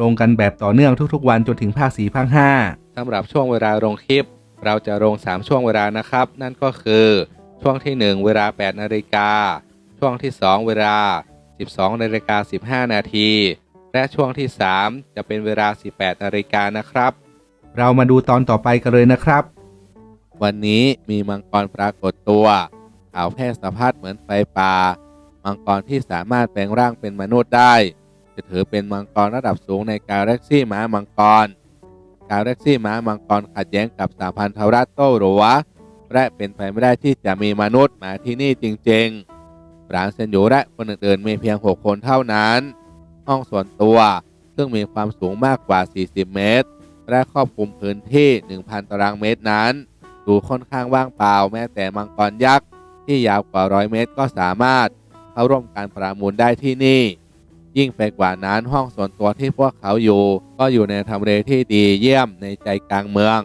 ลงกันแบบต่อเนื่องทุกๆ วันจนถึงภาค4ภาค5สำหรับช่วงเวลาลงคลิป เราจะลง 3 ช่วงเวลานะครับ นั่นก็คือช่วงที่ 1 เวลา 8 นาฬิกา ช่วงที่ 2 เวลา 12 นาฬิกา 15 นาที และช่วงที่ 3 จะเป็นเวลา 18 นาฬิกานะครับ เรามาดูตอนต่อไปกันเลยนะครับ วันนี้มีมังกรปรากฏตัวขาวแพร่สะพัดเหมือนไฟป่า มังกรที่สามารถแปลงร่างเป็นมนุษย์ได้ จะถือเป็นมังกรระดับสูงในกาแล็กซี่ม้ามังกร กาแล็กซี่ม้ามังกรขัดแย้งกับสาพันธรัตโตหรือวะและเป็นไปไม่ได้ที่จะมีมนุษย์มาที่นี่จริงๆหลานเซนโยและคนอื่นๆมีเพียง 6 คนเท่านั้น ห้องส่วนตัวซึ่งมีความสูงมากกว่า 40 เมตร และครอบคลุมพื้นที่ 1,000 ตารางเมตรนั้น ดูค่อนข้างว่างเปล่าแม้แต่มังกรยักษ์ที่ยาวกว่าร้อยเมตรก็สามารถเข้าร่วมการประมูลได้ที่นี่ ยิ่งไปกว่านั้นห้องส่วนตัวที่พวกเขาอยู่ ก็อยู่ในทำเลที่ดีเยี่ยมในใจกลางเมือง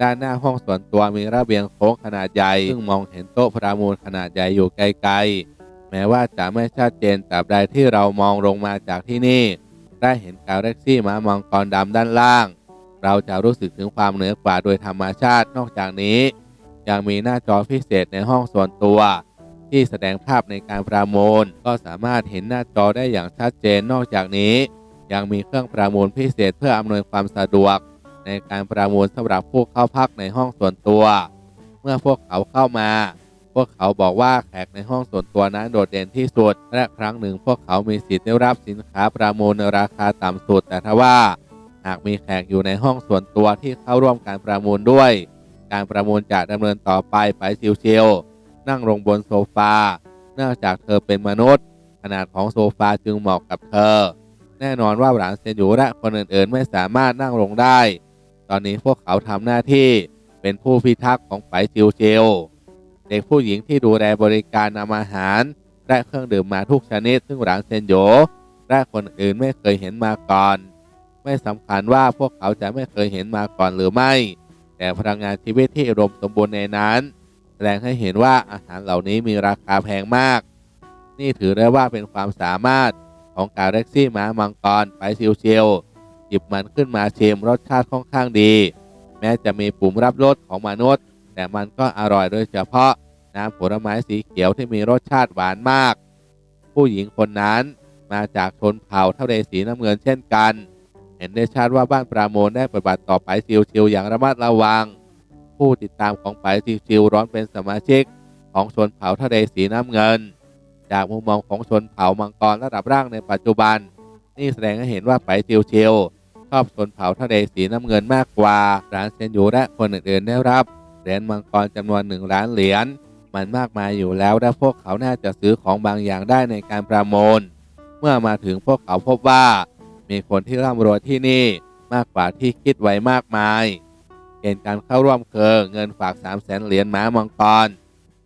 ด้านหน้าห้องส่วนตัวมีระเบียงโค้งขนาดใหญ่ ซึ่งมองเห็นโต๊ะประมูลขนาดใหญ่อยู่ไกลๆ แม้ว่าจะไม่ชัดเจนตราบใดที่เรามองลงมาจากที่นี่ ได้เห็นกาแล็กซี่ม้ามังกรดำด้านล่าง เราจะรู้สึกถึงความเหนือกว่าโดยธรรมชาตินอกจากนี้ ยังมีหน้าจอพิเศษในห้องส่วนตัว ที่แสดงภาพในการประมูล ก็สามารถเห็นหน้าจอได้อย่างชัดเจนนอกจากนี้ ยังมีเครื่องประมูลพิเศษเพื่ออำนวยความสะดวก ในการประมูลสำหรับผู้เข้าพักในห้องส่วนตัว เมื่อพวกเขาเข้ามา พวกเขาบอกว่าแขกในห้องส่วนตัวนั้นโดดเด่นที่สุด และครั้งหนึ่งพวกเขามีสิทธิ์ได้รับสินค้าประมูลในราคาต่ำสุด แต่ทว่าหากมีแขกอยู่ในห้องส่วนตัวที่เข้าร่วมการประมูลด้วย การประมูลจะดำเนินต่อไปไปชิวๆ นั่งลงบนโซฟา เนื่องจากเธอเป็นมนุษย์ ขนาดของโซฟาจึงเหมาะกับเธอ แน่นอนว่าหลานเซนยูและคนอื่นๆ ไม่สามารถนั่งลงได้ ตอนนี้พวกเขาทำหน้าที่เป็นผู้พิทักษ์ของไปชิวๆเด็กผู้หญิงที่ดูแลบริการนำอาหาร และเครื่องดื่มมาทุกชนิด ซึ่งหลานเซนโยและคนอื่นไม่เคยเห็นมาก่อน ไม่สำคัญว่าพวกเขาจะไม่เคยเห็นมาก่อนหรือไม่ แต่พลังงานชีวิตที่อุดมสมบูรณ์ในนั้น แสดงให้เห็นว่าอาหารเหล่านี้มีราคาแพงมาก นี่ถือได้ว่าเป็นความสามารถของกาแล็กซี่ม้ามังกรไปชิวๆหยิบมันขึ้นมาชิมรสชาติค่อนข้างดี แม้จะมีปุ่มรับรสของมนุษย์ แต่มันก็อร่อยโดยเฉพาะน้ำผลไม้สีเขียวที่มีรสชาติหวานมาก ผู้หญิงคนนั้นมาจากชนเผ่าเทะเลสีน้ำเงินเช่นกัน เห็นได้ชัดว่าบ้านปราโมนได้ปฏิบัติต่อไปซิวๆอย่างระมัดระวัง ผู้ติดตามของไปซิวร้อนเป็นสมาชิก ของชนเผ่าทะเลสีน้ำเงิน จากมุมมองของชนเผ่ามังกรระดับร่างในปัจจุบัน นี่แสดงให้เห็นว่าไปซิวๆชอบชนเผ่าทะเลสีน้ำเงินมากกว่าร้านเซนยูและคนอื่นๆได้รับเหรียญมังกรจำนวนหนึ่งล้านเหรียญมันมากมายอยู่แล้วและพวกเขาน่าจะซื้อของบางอย่างได้ในการประมูล เมื่อมาถึงพวกเขาพบว่า มีคนที่ร่ำรวยที่นี่มากกว่าที่คิดไว้มากมาย ณฑ์การเข้าร่วมคือเงินฝาก 3 0 0แสนเหรียญม้ามังกร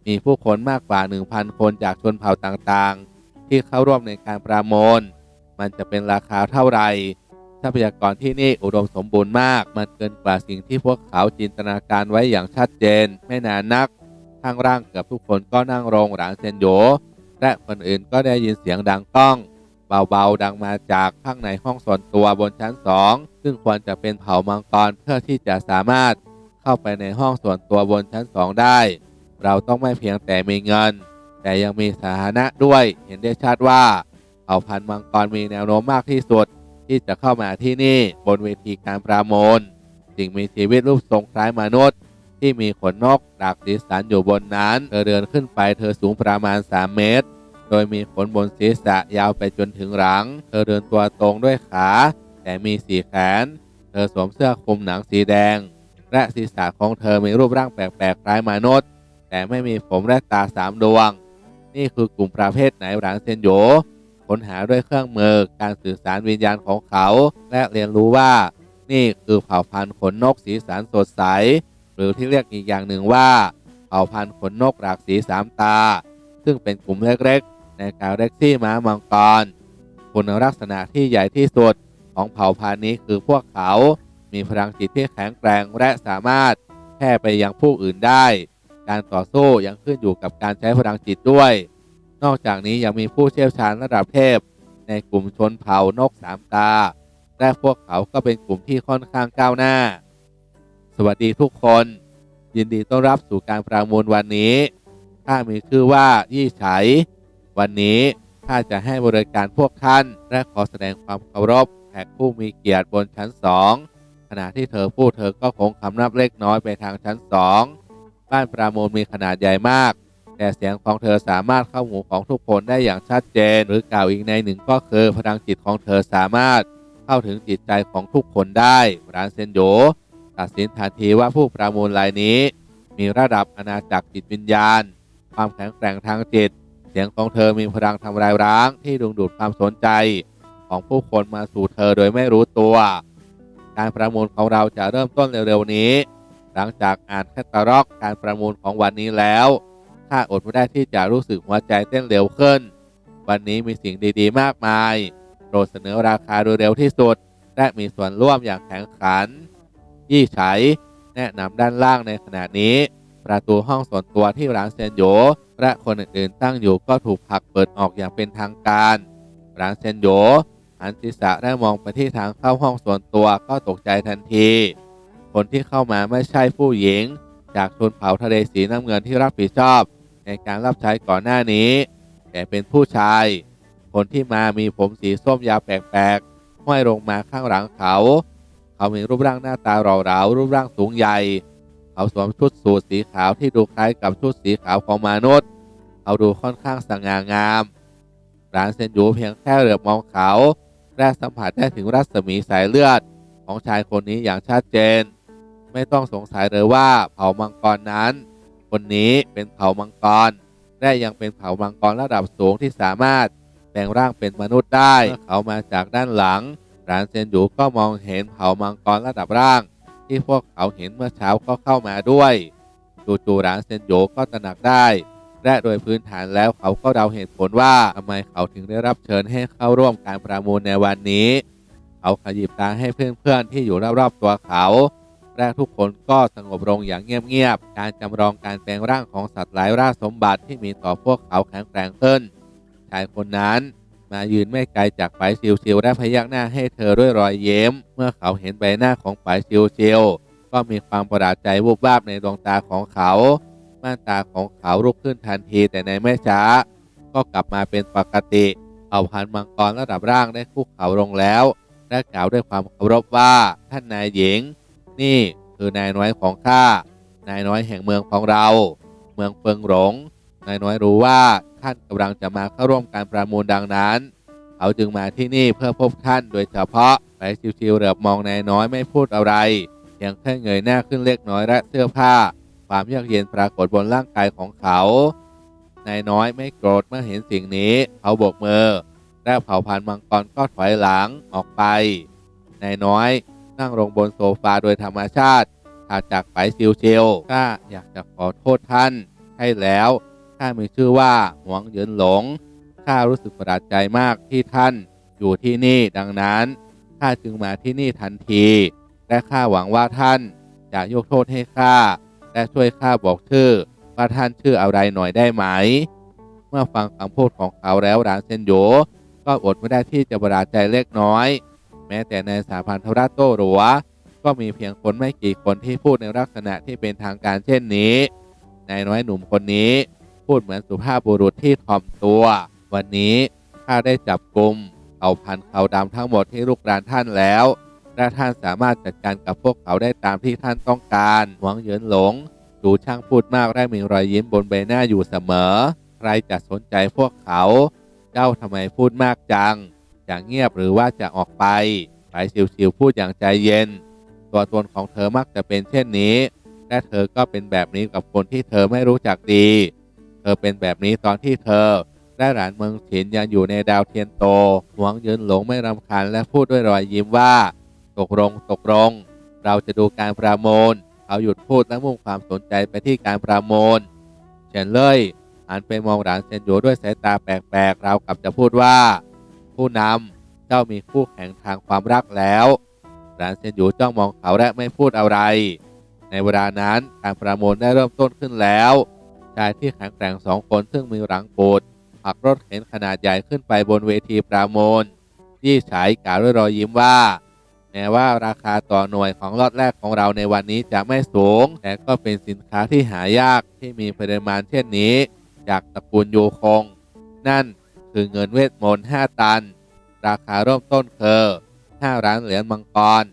มีผู้คนมากกว่า 1,000 คนจากชนเผ่าต่างๆ ที่เข้าร่วมในการประมูล มันจะเป็นราคาเท่าไหร่ทรัพยากรที่นี่อุดมสมบูรณ์มาก มันเกินกว่าสิ่งที่พวกเขาจินตนาการไว้อย่างชัดเจน ไม่นานนัก ข้างร่างเกือบทุกคนก็นั่งลงหลังเซนโยและคนอื่นก็ได้ยินเสียงดังก้อง เบาๆ ดังมาจากข้างในห้องส่วนตัวบนชั้นสองซึ่งควรจะเป็นเผ่ามังกรเพื่อที่จะสามารถเข้าไปในห้องส่วนตัวบนชั้นสองได้ เราต้องไม่เพียงแต่มีเงิน แต่ยังมีสถานะด้วย เห็นได้ชัดว่าเผ่าพันธุ์มังกรมีแนวโน้มมากที่สุด ที่จะเข้ามาที่นี่บนเวทีการประมูลสิ่งมีชีวิตรูปทรงคล้ายมนุษย์ ที่มีขนนกหลากสีสันอยู่บนนั้น เธอเดินขึ้นไปเธอสูงประมาณ 3 เมตร โดยมีขนบนศีรษะยาวไปจนถึงหลัง เธอเดินตัวตรงด้วยขา แต่มีสีแขน เธอสวมเสื้อคลุมหนังสีแดง และศีรษะของเธอมีรูปร่างแปลกๆคล้ายมนุษย์ แต่ไม่มีผมและตาสามดวง นี่คือกลุ่มประเภทไหนหลังเซนโยคค้นหาด้วยเครื่องมือการสื่อสารวิญญาณของเขา และเรียนรู้ว่า นี่คือเผ่าพันธุ์ขนนกสีสันสดใส หรือที่เรียกอีกอย่างหนึ่งว่า เผ่าพันธุ์ขนนกหลากสีสามตา ซึ่งเป็นกลุ่มเล็กๆ ในกาแล็กซี่ม้ามังกร คุณลักษณะที่ใหญ่ที่สุดของเผ่าพันธุ์นี้คือพวกเขา มีพลังจิตที่แข็งแกร่งและสามารถแพร่ไปยังผู้อื่นได้ การต่อสู้ยังขึ้นอยู่กับการใช้พลังจิตด้วย นอกจากนี้ยังมีผู้เชี่ยวชาญระดับเทพ ในกลุ่มชนเผ่านกสามตา และพวกเขาก็เป็นกลุ่มที่ค่อนข้างก้าวหน้า สวัสดีทุกคน ยินดีต้อนรับสู่การประมูลวันนี้ข้ามีชื่อว่ายี่ไฉ วันนี้ข้าจะให้บริการพวกท่านและขอแสดงความเคารพแขกผู้มีเกียรติบนชั้นสองขณะที่เธอพูดเธอก็คงคำนับเล็กน้อยไปทางชั้นสองบ้านประมูลมีขนาดใหญ่มาก แต่เสียงของเธอสามารถเข้าหูของทุกคนได้อย่างชัดเจน หรือกล่าวอีกในหนึ่งก็คือพลังจิตของเธอสามารถเข้าถึงจิตใจของทุกคนได้ร้านเซนโยตัดสินทันทีว่าผู้ประมูลรายนี้ มีระดับอาณาจักรจิตวิญญาณ ความแข็งแกร่งทางจิต เสียงของเธอมีพลังทำลายร้างที่ดึงดูดความสนใจของผู้คนมาสู่เธอโดยไม่รู้ตัว การประมูลของเราจะเริ่มต้นเร็วๆนี้ หลังจากอ่านแคตตาล็อกการประมูลของวันนี้แล้วข้าอดไม่ได้ที่จะรู้สึกหัวใจเต้นเร็วขึ้น วันนี้มีสิ่งดีๆ มากมายโปรดเสนอราคาโดยเร็วที่สุด และมีส่วนร่วมอย่างแข็งขัน ยี่ไฉแนะนำด้านล่างในขณะนี้ ประตูห้องส่วนตัวที่ร้านเซนโยและคนอื่นๆตั้งอยู่ก็ถูกผลักเปิดออกอย่างเป็นทางการร้านเซนโยหันศีรษะได้มองไปที่ทางเข้าห้องส่วนตัวก็ตกใจทันที คนที่เข้ามาไม่ใช่ผู้หญิง จากชนเผ่าทะเลสีน้ำเงินที่รับผิดชอบ ในการรับใช้ก่อนหน้านี้ แต่เป็นผู้ชาย คนที่มามีผมสีส้มยาวแปลกๆห้อยลงมาข้างหลังเขา เขามีรูปร่างหน้าตาหล่อเหลารูปร่างสูงใหญ่ เขาสวมชุดสูทสีขาวที่ดูคล้ายกับชุดสีขาวของมนุษย์เขาดูค่อนข้างสง่างามร้านเซนยูเพียงแค่เหลือบมองเขาและสัมผัสได้ถึงรัศมีสายเลือดของชายคนนี้อย่างชัดเจน ไม่ต้องสงสัยเลยว่าเผ่ามังกรนั้น คนนี้เป็นเผ่ามังกรและยังเป็นเผ่ามังกรระดับสูงที่สามารถแปลงร่างเป็นมนุษย์ได้เมื่อเขามาจากด้านหลังร้านเซนยูก็มองเห็นเผ่ามังกรระดับร่าง ที่พวกเขาเห็นเมื่อเช้าก็เข้ามาด้วยจู่ๆร้านเซนโยก็ตระหนักได้ และโดยพื้นฐานแล้วเขาก็เดาเหตุผลว่าทำไมเขาถึงได้รับเชิญให้เข้าร่วมการประมูลในวันนี้ เขาขยิบตาให้เพื่อนๆที่อยู่รอบๆตัวเขาและทุกคนก็สงบลงอย่างเงียบๆ การจำลองการแปลงร่างของสัตว์หลายราชสมบัติที่มีต่อพวกเขาแข็งแกร่งขึ้นชายคนนั้น มายืนไม่ไกลจากปายชิวๆและพยักหน้าให้เธอด้วยรอยเย้ม เมื่อเขาเห็นใบหน้าของปายชิวๆก็มีความประหลาดใจวูบวาบในดวงตาของเขา ม่านตาของเขาลุกขึ้นทันทีแต่ในไม่ช้า ก็กลับมาเป็นปกติเอาพันธุ์มังกรระดับร่างได้คุกเข่าลงแล้ว และกล่าวด้วยความเคารพว่าท่านนายหญิง นี่คือนายน้อยของข้านายน้อยแห่งเมืองของเรา เมืองเฟิงหลง นายน้อยรู้ว่าท่านกำลังจะมาเข้าร่วมการประมูลดังนั้น เขาจึงมาที่นี่เพื่อพบท่านโดยเฉพาะไปชิวๆเหลือบมองนายน้อยไม่พูดอะไรเพียงแค่เงยหน้าขึ้นเล็กน้อยและเสื้อผ้า ความเยือกเย็นปรากฏบนร่างกายของเขา นายน้อยไม่โกรธเมื่อเห็นสิ่งนี้ เขาโบกมือและเผ่าพันธุ์มังกรก็ถอยหลังออกไป นายน้อยนั่งลงบนโซฟาโดยธรรมชาติถัดจากไปชิวๆข้าอยากจะขอโทษท่านใช่แล้ว ข้ามีชื่อว่าหวงเหยินหลงข้ารู้สึกประหลาดใจมากที่ท่านอยู่ที่นี่ดังนั้นข้าจึงมาที่นี่ทันที และข้าหวังว่าท่านจะยกโทษให้ข้าและช่วยข้าบอกชื่อว่าท่านชื่ออะไรหน่อยได้ไหม เมื่อฟังคำพูดของเขาแล้วรานเซนโยก็อดไม่ได้ที่จะประหลาดใจเล็กน้อย แม้แต่ในสาพันธรัฐโตหรัวก็มีเพียงคนไม่กี่คนที่พูดในลักษณะที่เป็นทางการเช่นนี้นายน้อยหนุ่มคนนี้ พูดเหมือนสุภาพบุรุษที่ถ่อมตัว วันนี้ข้าได้จับกลุ่มเอาพันเขาดำทั้งหมดที่ลูกรานท่านแล้วและท่านสามารถจัดการกับพวกเขาได้ตามที่ท่านต้องการหวังเยินหลง ดูช่างพูดมากและมีรอยยิ้มบนใบหน้าอยู่เสมอ ใครจะสนใจพวกเขา เจ้าทำไมพูดมากจัง จะเงียบหรือว่าจะออกไปไปชิวๆพูดอย่างใจเย็น ตัวตนของเธอมักจะเป็นเช่นนี้ และเธอก็เป็นแบบนี้กับคนที่เธอไม่รู้จักดี เธอเป็นแบบนี้ตอนที่เธอและหลานเมืองฉินยังอยู่ในดาวเทียนโต หวงยินหลงไม่รำคาญและพูดด้วยรอยยิ้มว่า ตกลงตกลง เราจะดูการประมูลเขาหยุดพูดและมุ่งความสนใจไปที่การประมูลเฉินเล่ยหันไปมองหลานเซนโยด้วยสายตาแปลกๆเราวกับจะพูดว่า ผู้นำเจ้ามีคู่แข่งทางความรักแล้วหลานเซนโยจ้องมองเขาและไม่พูดอะไร ในเวลานั้นการประมูลได้เริ่มต้นขึ้นแล้ว ชายที่แข็งแกร่งสองคนซึ่งมีหลังปูดผลักรถเข็นขนาดใหญ่ขึ้นไปบนเวทีประมูลยี่ฉายกล่าวด้วยรอยยิ้มว่า แม้ว่าราคาต่อหน่วยของล็อตแรกของเราในวันนี้จะไม่สูง แต่ก็เป็นสินค้าที่หายากที่มีปริมาณเช่นนี้ จากตระกูลโยคง นั่นคือเงินเวทมนต์5ตัน ราคาเริ่มต้นคือ5ล้านเหรียญมังกร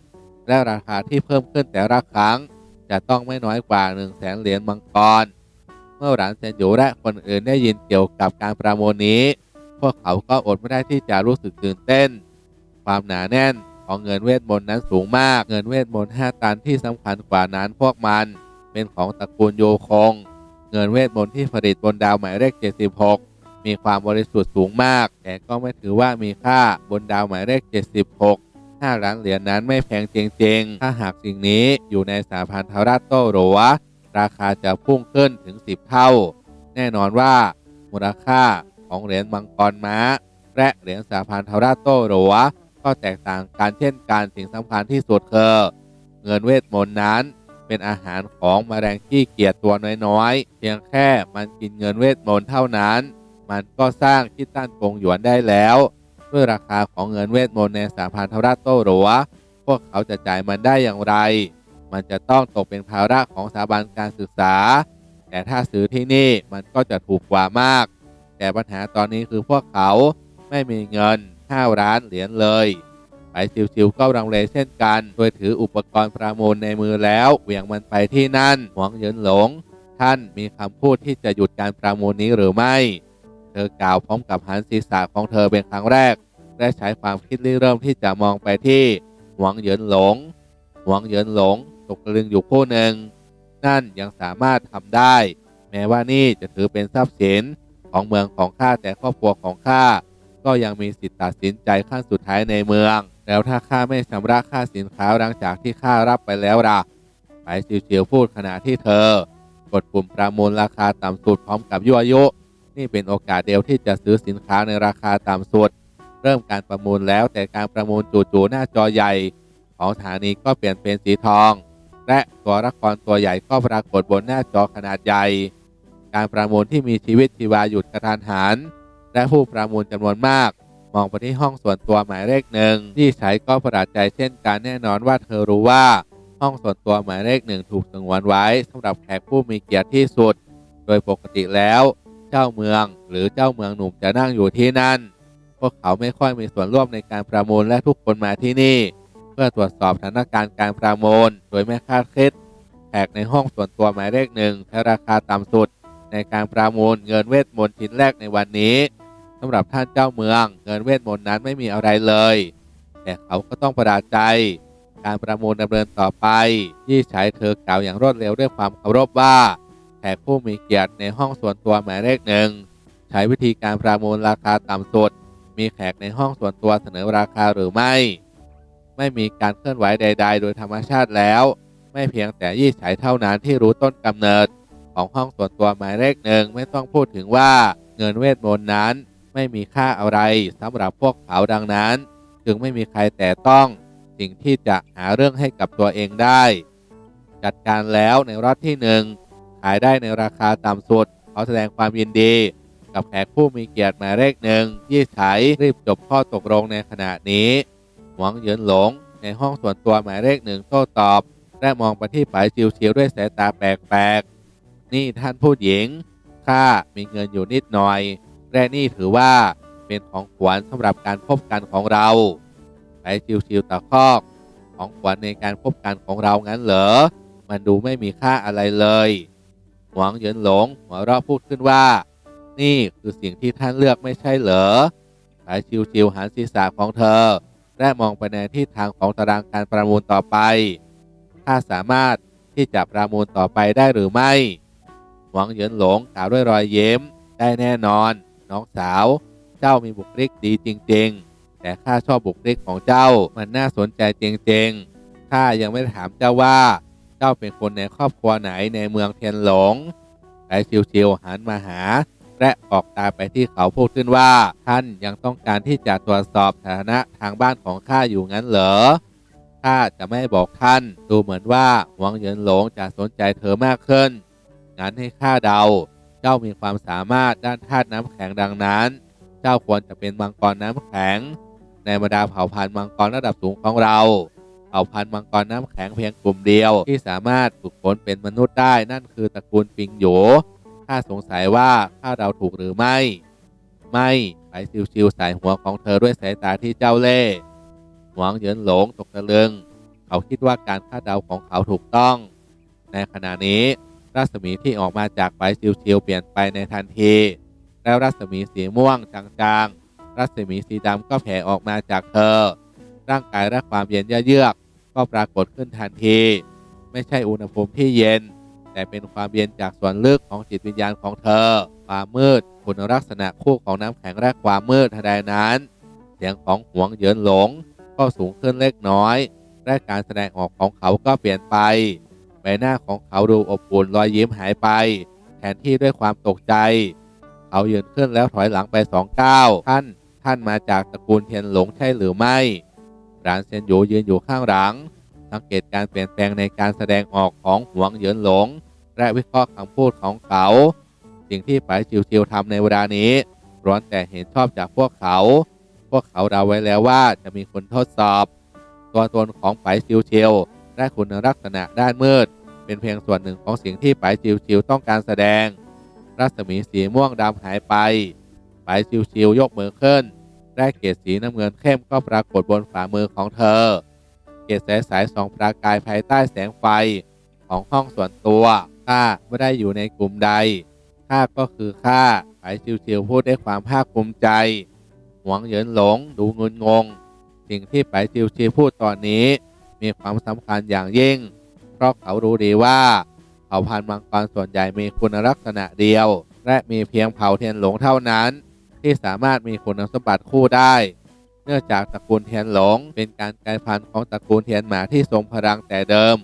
และราคาที่เพิ่มขึ้นแต่ละครั้ง จะต้องไม่น้อยกว่า1 0 0 0 0แสนเหรียญมังกร เมื่อหลานเซนยูและคนอื่นได้ยินเกี่ยวกับการประมูลนี้ พวกเขาก็อดไม่ได้ที่จะรู้สึกตื่นเต้น ความหนาแน่นของเงินเวทมนต์นั้นสูงมาก เงินเวทมนต์5ตันที่สำคัญกว่านั้นพวกมัน เป็นของตระกูลโยคง เงินเวทมนต์ที่ผลิตบนดาวหมายเลข 76 มีความบริสุทธิ์สูงมาก แต่ก็ไม่ถือว่ามีค่าบนดาวหมายเลข 76 5ล้านเหรียญนั้นไม่แพงจริงๆ ถ้าหากสิ่งนี้อยู่ในสาพันธรัฐโตหรัว ราคาจะพุ่งขึ้นถึง 10 เท่า แน่นอนว่ามูลค่าของเหรียญมังกรม้า และเหรียญสาพันธรัฐโตหรัวก็แตกต่างกันเช่นกันสิ่งสำคัญที่สุดคือเงินเวทมนต์นั้นเป็นอาหารของแมลงขี้เกียจตัวน้อยๆ เพียงแค่มันกินเงินเวทมนต์เท่านั้น มันก็สร้างคิดตั้นกงหยวนได้แล้ว ด้วยราคาของเงินเวทมนต์ในสาพันธรัฐโตหรัวพวกเขาจะจ่ายมันได้อย่างไร มันจะต้องตกเป็นภาระของสถาบันการศึกษา แต่ถ้าซื้อที่นี่มันก็จะถูกกว่ามาก แต่ปัญหาตอนนี้คือพวกเขาไม่มีเงิน5ล้านเหรียญเลย ไปซิวๆก็รังเลเช่นกัน โดยถืออุปกรณ์ประมูลในมือแล้วเหวี่ยงมันไปที่นั่นหวังเยินหลง ท่านมีคำพูดที่จะหยุดการประมูลนี้หรือไม่ เธอกล่าวพร้อมกับหันศีรษะของเธอเป็นครั้งแรกและใช้ความคิดริเริ่มที่จะมองไปที่หวังเยินหลง หวังเยินหลง ตกตะลึงอยู่คู่หนึ่ง นั่นยังสามารถทำได้ แม้ว่านี่จะถือเป็นทรัพย์สินของเมืองของข้าแต่ครอบครัวของข้าก็ยังมีสิทธิตัดสินใจขั้นสุดท้ายในเมือง แล้วถ้าข้าไม่ชำระค่าสินค้าหลังจากที่ข้ารับไปแล้วล่ะไปเฉียวๆพูดขณะที่เธอ กดปุ่มประมูลราคาต่ำสุดพร้อมกับยั่วยุ นี่เป็นโอกาสเดียวที่จะซื้อสินค้าในราคาต่ำสุด เริ่มการประมูลแล้วแต่การประมูลจู่ๆหน้าจอใหญ่ ของสถานีก็เปลี่ยนเป็นสีทอง และตัวละครตัวใหญ่ก็ปรากฏบนหน้าจอขนาดใหญ่ การประมูลที่มีชีวิตชีวาหยุดกระทันหัน และผู้ประมูลจำนวนมาก มองไปที่ห้องส่วนตัวหมายเลขหนึ่งที่ใช้ก็ประหลาดใจเช่นกันแน่นอนว่าเธอรู้ว่า ห้องส่วนตัวหมายเลขหนึ่งถูกสงวนไว้สำหรับแขกผู้มีเกียรติที่สุด โดยปกติแล้ว เจ้าเมืองหรือเจ้าเมืองหนุ่มจะนั่งอยู่ที่นั่นพวกเขาไม่ค่อยมีส่วนร่วมในการประมูลและทุกคนมาที่นี่ พื่อตรวจสอบสถานการณ์การประมูลโดยไม่คาดคิดแขกในห้องส่วนตัวหมายเลขหนึ่งใช้ราคาต่ำสุด ในการประมูลเงินเวทมนต์ชิ้นแรกในวันนี้สำหรับท่านเจ้าเมือง เงินเวทมนต์นั้นไม่มีอะไรเลย แต่เขาก็ต้องประหลาดใจ การประมูลดำเนินต่อไปยี่ใช้เธอกล่าวอย่างรวดเร็วด้วยความเคารพว่า แขกผู้มีเกียรติในห้องส่วนตัวหมายเลขหนึ่งใช้วิธีการประมูลราคาต่ำสุด มีแขกในห้องส่วนตัวเสนอราคาหรือไม่ ไม่มีการเคลื่อนไหวใด ๆ โดยธรรมชาติแล้ว ไม่เพียงแต่ยี่ไฉเท่านั้นที่รู้ต้นกำเนิด ของห้องส่วนตัวหมายเลขหนึ่งไม่ต้องพูดถึงว่าเงินเวทมนต์นั้น ไม่มีค่าอะไรสำหรับพวกเขาดังนั้น จึงไม่มีใครแต่ต้องสิ่งที่จะหาเรื่องให้กับตัวเองได้ จัดการแล้วในรอบที่หนึ่งขายได้ในราคาต่ำสุดขอแสดงความยินดีกับแขกผู้มีเกียรติหมายเลขหนึ่งยี่ไฉรีบจบข้อตกลงในขณะนี้ หวังเหยินหลง ในห้องส่วนตัวหมายเลขหนึ่งโต้ตอบ และมองไปที่ปายจิวเชียวด้วยสายตาแปลกๆ นี่ท่านผู้หญิงข้ามีเงินอยู่นิดหน่อย และนี่ถือว่าเป็นของขวัญสำหรับการพบกันของเราปายจิวเชียวตะคอกของขวัญในการพบกันของเรางั้นเหรอ มันดูไม่มีค่าอะไรเลย หวังเหยินหลงหัวเราะพูดขึ้นว่า นี่คือสิ่งที่ท่านเลือกไม่ใช่เหรอสายชิวๆหันศีรษะของเธอ และมองไปในทิศทางของตารางการประมูลต่อไป ถ้าสามารถที่จะประมูลต่อไปได้หรือไม่ หวังเหยินหลงกล่าวด้วยรอยเย้ม ได้แน่นอน น้องสาว เจ้ามีบุคลิกดีจริง ๆ แต่ข้าชอบบุคลิกของเจ้ามันน่าสนใจจริงๆข้ายังไม่ได้ถามเจ้าว่า เจ้าเป็นคนในครอบครัวไหนในเมืองเทียนหลงไอ้ชิวๆหันมาหา และออกตาไปที่เขาพูดขึ้นว่า ท่านยังต้องการที่จะตรวจสอบฐานะทางบ้านของข้าอยู่งั้นเหรอข้าจะไม่บอกท่าน ดูเหมือนว่าหวังเหยินหลงจะสนใจเธอมากขึ้น งั้นให้ข้าเดา เจ้ามีความสามารถด้านธาตุน้ำแข็งดังนั้น เจ้าควรจะเป็นมังกรน้ำแข็ง ในบรรดาเผ่าพันธุ์มังกรระดับสูงของเราเผ่าพันธุ์มังกรน้ำแข็งเพียงกลุ่มเดียวที่สามารถฝึกฝนเป็นมนุษย์ได้นั่นคือตระกูลปิงโหย ข้าสงสัยว่าข้าเราถูกหรือไม่ ไม่ไปชิวๆสายหัวของเธอด้วยสายตาที่เจ้าเล่ห์หวังเยินหลงตกตะลึง เขาคิดว่าการคาดเดาของเขาถูกต้อง ในขณะนี้รัศมีที่ออกมาจากไฟชิวๆเปลี่ยนไปในทันที แล้วรัศมีสีม่วงจางๆ รัศมีสีดำก็แผ่ออกมาจากเธอ ร่างกายและความเย็นเยือกก็ปรากฏขึ้นทันที ไม่ใช่อุณหภูมิที่เย็น แต่เป็นความเย็นจากส่วนลึกของจิตวิญญาณของเธอ ความมืดคุณลักษณะคู่ของน้ำแข็งและความมืดทใดนั้น เสียงของหวงเหยินหลง ก็สูงขึ้นเล็กน้อย และการแสดงออกของเขาก็เปลี่ยนไป ใบหน้าของเขาดูอบอุ่นรอยยิ้มหายไปแทนที่ด้วยความตกใจ เขายืนขึ้นแล้วถอยหลังไปสองก้าวท่าน ท่านมาจากตระกูลเทียนหลงใช่หรือไม่รานเซนหยูยืนอยู่ข้างหลัง สังเกตการเปลี่ยนแปลงในการแสดงออกของหวงเหยินหลง และวิเคราะห์คำพูดของเขา สิ่งที่ไปชิวๆทำในเวลานี้ร้วนแต่เห็นชอบจากพวกเขา พวกเขาเดาไว้แล้วว่าจะมีคนทดสอบ ตัวตนของไปชิวๆและคุณลักษณะด้านมืด เป็นเพียงส่วนหนึ่งของสิ่งที่ไปชิวๆต้องการแสดง รัศมีสีม่วงดำหายไปไปชิวๆยกมือขึ้นและเกศสีน้ำเงินเข้มก็ปรากฏบนฝ่ามือของเธอ เกศสายสายสองประกายภายใต้แสงไฟของห้องส่วนตัว ข้าไม่ได้อยู่ในกลุ่มใดข้าก็คือข้าไปชิวๆพูดด้วยความภาคภูมิใจ หวังเหยินหลงดูงุนงง สิ่งที่ไปชิวๆพูดตอนนี้ มีความสำคัญอย่างยิ่ง เพราะเขารู้ดีว่าเผ่าพันธุ์มังกรส่วนใหญ่มีคุณลักษณะเดียว และมีเพียงเผ่าเทียนหลงเท่านั้น ที่สามารถมีคุณสมบัติคู่ได้ เนื่องจากตระกูลเทียนหลงเป็นการกลายพันธุ์ของตระกูลเทียนหมาที่ทรงพลังแต่เดิม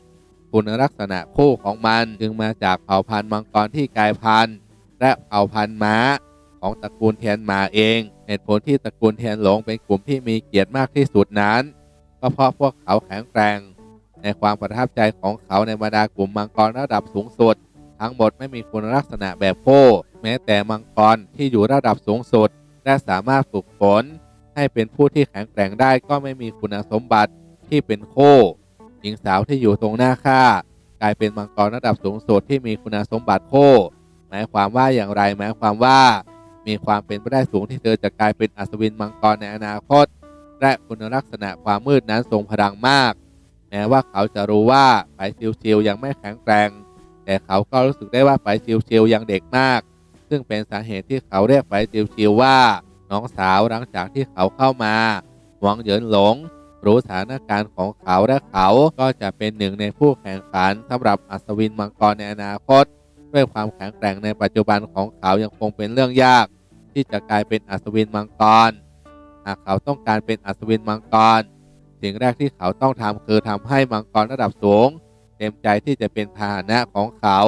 คุณลักษณะคู่ของมันจึงมาจากเผ่าพันธุ์มังกรที่กลายพันธุ์และเผ่าพันธุ์ม้าของตระกูลเทียนหมาเองเหตุผลที่ตระกูลเทียนหลงเป็นกลุ่มที่มีเกียรติมากที่สุดนั้นก็เพราะพวกเขาแข็งแกร่ง ในความประทับใจของเขาในบรรดากลุ่มมังกรระดับสูงสุด ทั้งหมดไม่มีคุณลักษณะแบบโค้แม้แต่มังกรที่อยู่ระดับสูงสุด และสามารถฝึกฝน ให้เป็นผู้ที่แข็งแกร่งได้ก็ไม่มีคุณสมบัติที่เป็นโค้ หญิงสาวที่อยู่ตรงหน้าข้ากลายเป็นมังกรระดับสูงสุดที่มีคุณสมบัติโค้หมายความว่าอย่างไรหมายความว่า มีความเป็นไปได้สูงที่เธอจะกลายเป็นอัศวินมังกรในอนาคต และคุณลักษณะความมืดนั้นทรงพลังมาก แม้ว่าเขาจะรู้ว่าไปชิวๆยังไม่แข็งแกร่งแต่เขาก็รู้สึกได้ว่าไปชิวๆยังเด็กมาก ซึ่งเป็นสาเหตุที่เขาเรียกไปชิวๆว่าน้องสาวหลังจากที่เขาเข้ามาหวังเหยินหลง รู้สถานการณ์ของเขาและเขาก็จะเป็นหนึ่งในผู้แข่งขันสำหรับอัศวินมังกรในอนาคต ด้วยความแข็งแกร่งในปัจจุบันของเขายังคงเป็นเรื่องยาก ที่จะกลายเป็นอัศวินมังกรหากเขาต้องการเป็นอัศวินมังกรสิ่งแรกที่เขาต้องทำคือทำให้มังกรระดับสูง เต็มใจที่จะเป็นพาหนะของเขา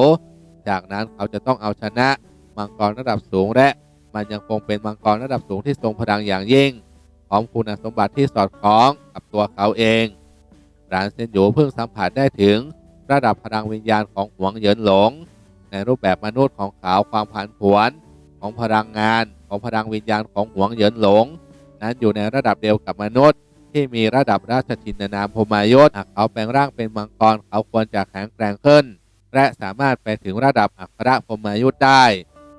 จากนั้นเขาจะต้องเอาชนะมังกรระดับสูงและมันยังคงเป็นมังกรระดับสูงที่ทรงพลังอย่างยิ่ง อมคุณสมบัติที่สอดคล้องกับตัวเขาเองรานเซนหยูเพิ่งสัมผัสได้ถึงระดับพลังวิญญาณของหวงเหยินหลง ในรูปแบบมนุษย์ของเขาความผันผวนของพลังงานของพลังวิญญาณของหวงเหยินหลง นั้นอยู่ในระดับเดียวกับมนุษย์ ที่มีระดับราชทินนามพมายศหากเขาแปลงร่างเป็นมังกรเขาควรจะแข็งแกร่งขึ้น และสามารถไปถึงระดับอัครพมายศได้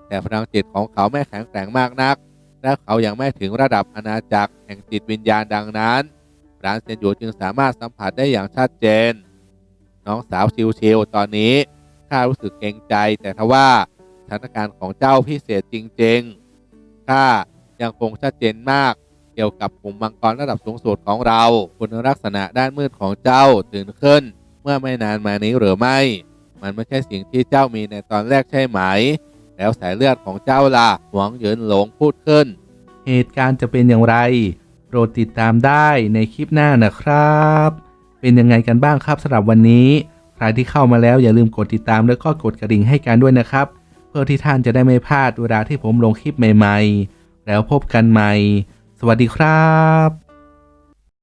แต่พลังจิตของเขาไม่แข็งแกร่งมากนัก และเขายังไม่ถึงระดับอาณาจักรแห่งจิตวิญญาณดังนั้นรานเซนหยูจึงสามารถสัมผัสได้อย่างชัดเจน น้องสาวชิวๆตอนนี้ข้ารู้สึกเกรงใจแต่ทว่าสถานการณ์ของเจ้าพิเศษจริงๆข้ายังคงชัดเจนมากเกี่ยวกับกลุ่มมังกรระดับสูงสุดของเรา คุณลักษณะด้านมืดของเจ้าตื่นขึ้น เมื่อไม่นานมานี้หรือไม่ มันไม่ใช่สิ่งที่เจ้ามีในตอนแรกใช่ไหม แล้วสายเลือดของเจ้าล่ะหวงเหยินหลงพูดขึ้น เหตุการณ์จะเป็นอย่างไร โปรดติดตามได้ในคลิปหน้านะครับ เป็นยังไงกันบ้างครับสำหรับวันนี้ ใครที่เข้ามาแล้วอย่าลืมกดติดตามแล้วก็กดกระดิ่งให้กันด้วยนะครับ เพื่อที่ท่านจะได้ไม่พลาดเวลาที่ผมลงคลิปใหม่ ๆ แล้วพบกันใหม่ สวัสดีครับ